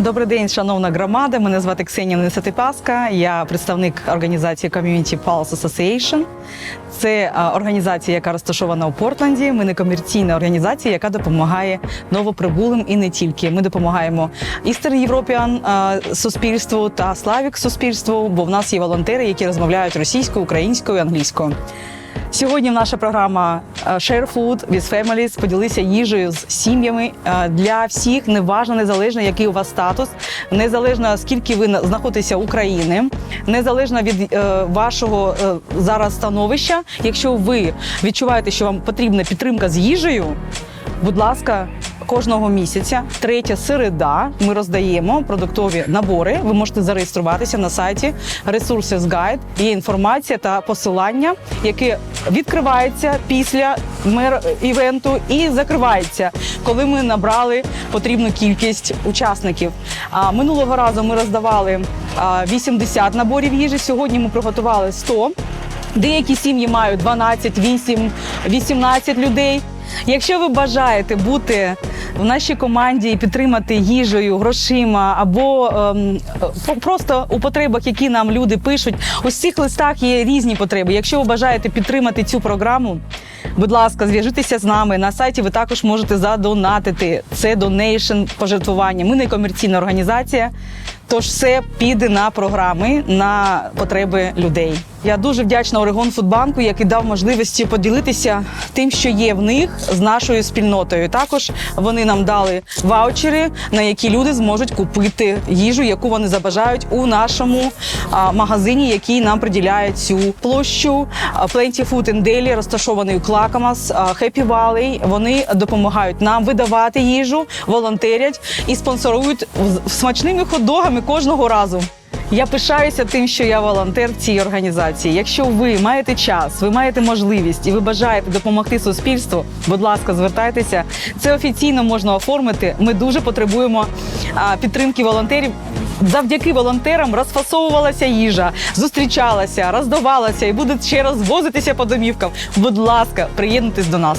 Добрий день, шановна громада. Мене звати Ксенія Несатипаска. Я представник організації Community Pulse Association. Це організація, яка розташована у Портленді. Ми не комерційна організація, яка допомагає новоприбулим і не тільки. Ми допомагаємо Eastern European суспільству та Slavic суспільству, бо в нас є волонтери, які розмовляють російською, українською, англійською. Сьогодні наша програма е, Share Food with Families поділися їжею з сім'ями е, для всіх, неважно, незалежно, який у вас статус, незалежно скільки ви на- знаходитеся України, незалежно від е, вашого зараз становища. Якщо ви відчуваєте, що вам потрібна підтримка з їжею, будь ласка. Кожного місяця, третя середа, ми роздаємо продуктові набори. Ви можете зареєструватися на сайті Resources Guide. Є інформація та посилання, яке відкривається після мер івенту і закривається, коли ми набрали потрібну кількість учасників. А минулого разу ми роздавали а, 80 наборів їжі. Сьогодні ми приготували 100. Деякі сім'ї мають 12, 8, 18 людей. Якщо ви бажаєте бути в нашій команді і підтримати їжею, грошима або ем, просто у потребах, які нам люди пишуть, у цих листах є різні потреби. Якщо ви бажаєте підтримати цю програму, будь ласка, зв'яжитеся з нами. На сайті ви також можете задонатити. Це донейшн пожертвування. Ми не комерційна організація. Тож все піде на програми на потреби людей. Я дуже вдячна Орегон Фудбанку, який дав можливості поділитися тим, що є в них з нашою спільнотою. Також вони нам дали ваучери, на які люди зможуть купити їжу, яку вони забажають у нашому магазині, який нам приділяє цю площу. Plenty Food in Daily, розташований у Клакамас, Happy Valley. Вони допомагають нам видавати їжу, волонтерять і спонсорують смачними хот-догами кожного разу. Я пишаюся тим, що я волонтер в цій організації. Якщо ви маєте час, ви маєте можливість і ви бажаєте допомогти суспільству, будь ласка, звертайтеся. Це офіційно можна оформити. Ми дуже потребуємо підтримки волонтерів. Завдяки волонтерам розфасовувалася їжа, зустрічалася, роздавалася і буде ще розвозитися по домівкам. Будь ласка, приєднуйтесь до нас.